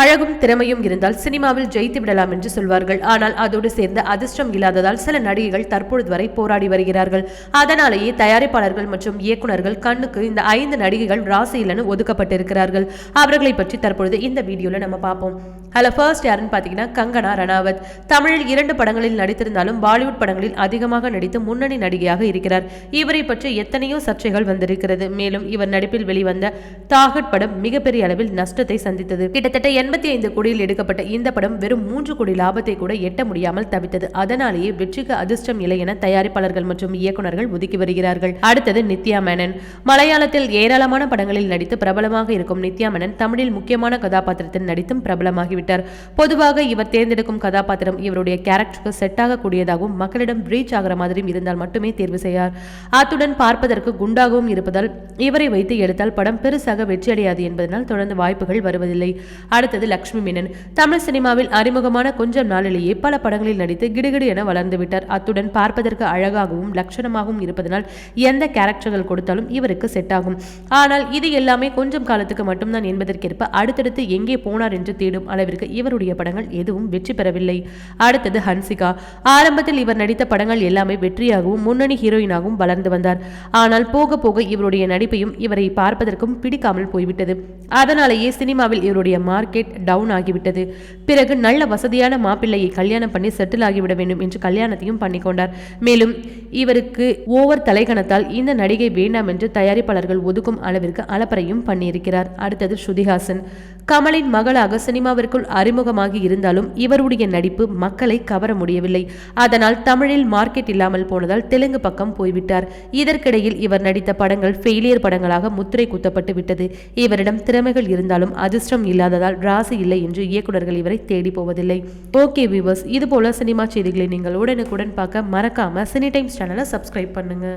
அழகும் திறமையும் இருந்தால் சினிமாவில் ஜெயித்து விடலாம் என்று சொல்வார்கள். ஆனால் அதோடு சேர்ந்த அதிர்ஷ்டம் இல்லாததால் சில நடிகைகள் தற்பொழுது வரை போராடி வருகிறார்கள். அதனாலேயே தயாரிப்பாளர்கள் மற்றும் இயக்குநர்கள் கண்ணுக்கு இந்த ஐந்து நடிகைகள் ராசி இல்லைன்னு ஒதுக்கப்பட்டிருக்கிறார்கள். அவர்களை பற்றி தற்பொழுது இந்த வீடியோல நம்ம பார்ப்போம். ஹலோ ஃபர்ஸ்ட் யாருன்னு பார்த்தீங்கன்னா கங்கனா ரணாவத். தமிழில் இரண்டு படங்களில் நடித்திருந்தாலும் பாலிவுட் படங்களில் அதிகமாக நடித்து முன்னணி நடிகையாக இருக்கிறார். இவரை பற்றி எத்தனையோ சர்ச்சைகள் வந்திருக்கிறது. மேலும் இவர் நடிப்பில் வெளிவந்த தாகட் படம் மிகப்பெரிய அளவில் நஷ்டத்தை சந்தித்தது. கிட்டத்தட்ட எண்பத்தி ஐந்து கோடியில் எடுக்கப்பட்ட இந்த படம் வெறும் மூன்று கோடி லாபத்தை கூட எட்ட முடியாமல் தவித்தது. அதனாலேயே வெற்றிக்கு அதிர்ஷ்டம் இல்லை என தயாரிப்பாளர்கள் மற்றும் இயக்குநர்கள் ஒதுக்கி வருகிறார்கள். அடுத்தது நித்யா மேனன். மலையாளத்தில் ஏராளமான படங்களில் நடித்து பிரபலமாக இருக்கும் நித்யா மேனன் தமிழில் முக்கியமான கதாபாத்திரத்தில் நடித்தும் பிரபலமாகிவிட்டார் பொதுவாக இவர் தேர்ந்தெடுக்கும் கதாபாத்திரம் இவருடைய கேரக்டருக்கு செட் ஆகக்கூடியதாகவும் மக்களிடம் ரீச் ஆகிற மாதிரியும் இருந்தால் மட்டுமே தேர்வு செய்யார். அத்துடன் பார்ப்பதற்கு குண்டாகவும் இருப்பதால் இவரை வைத்து எடுத்தால் படம் பெருசாக வெற்றியடையாது என்பதனால் தொடர்ந்து வாய்ப்புகள் வருவதில்லை. அடுத்தது லக்ஷ்மி மேனன். தமிழ் சினிமாவில் அறிமுகமான கொஞ்சம் நாளிலேயே பல படங்களில் நடித்து கிடுகிடு என வளர்ந்து விட்டார். அத்துடன் பார்ப்பதற்கு அழகாகவும் லட்சணமாகவும் இருப்பதனால் எந்த கேரக்டர்கள் கொடுத்தாலும் இவருக்கு செட் ஆகும். ஆனால் இது எல்லாமே கொஞ்சம் காலத்துக்கு மட்டும்தான் என்பதற்கேற்ப அடுத்தடுத்து எங்கே போனார் என்று தேடும் அளவிற்கு இவருடைய படங்கள் எதுவும் வெற்றி பெறவில்லை. அடுத்தது ஹன்சிகா. ஆரம்பத்தில் இவர் நடித்த படங்கள் எல்லாமே வெற்றியாகவும் முன்னணி ஹீரோயினாகவும் வளர்ந்து வந்தார். ஆனால் போக போக இவருடைய நடிப்பையும் இவரை பார்ப்பதற்கும் பிடிக்காமல் போய்விட்டது. அதனாலேயே சினிமாவில் இவருடைய மார்க்கெட் டவுன் ஆகிவிட்டது. பிறகு நல்ல வசதியான மாப்பிள்ளையை கல்யாணம் பண்ணி செட்டில் ஆகிவிட வேண்டும் என்று கல்யாணத்தையும் பண்ணிக்கொண்டார் மேலும் இவருக்கு ஓவர் தலைகணத்தால் இந்த நடிகை வேண்டாம் என்று தயாரிப்பாளர்கள் ஒதுக்கும் அளவிற்கு அலப்பறையும் பண்ணியிருக்கிறார். அடுத்தது ஸ்ருதிஹாசன். கமலின் மகளாக சினிமாவிற்குள் அறிமுகமாகி இருந்தாலும் இவருடைய நடிப்பு மக்களை கவர முடியவில்லை. அதனால் தமிழில் மார்க்கெட் இல்லாமல் போனதால் தெலுங்கு பக்கம் போய்விட்டார். இதற்கிடையில் இவர் நடித்த படங்கள் ஃபெயிலியர் படங்களாக முத்திரை குத்தப்பட்டு விட்டது. இவரிடம் திறமைகள் இருந்தாலும் அதிர்ஷ்டம் இல்லாததால் ராசி இல்லை என்று இயக்குநர்கள் இவரை தேடி போவதில்லை. ஓகே வியூவர்ஸ் இது போல சினிமா செய்திகளை நீங்கள் உடனுக்குடன் பார்க்க மறக்காம சினி டைம்ஸ் சேனலை சப்ஸ்கிரைப் பண்ணுங்க.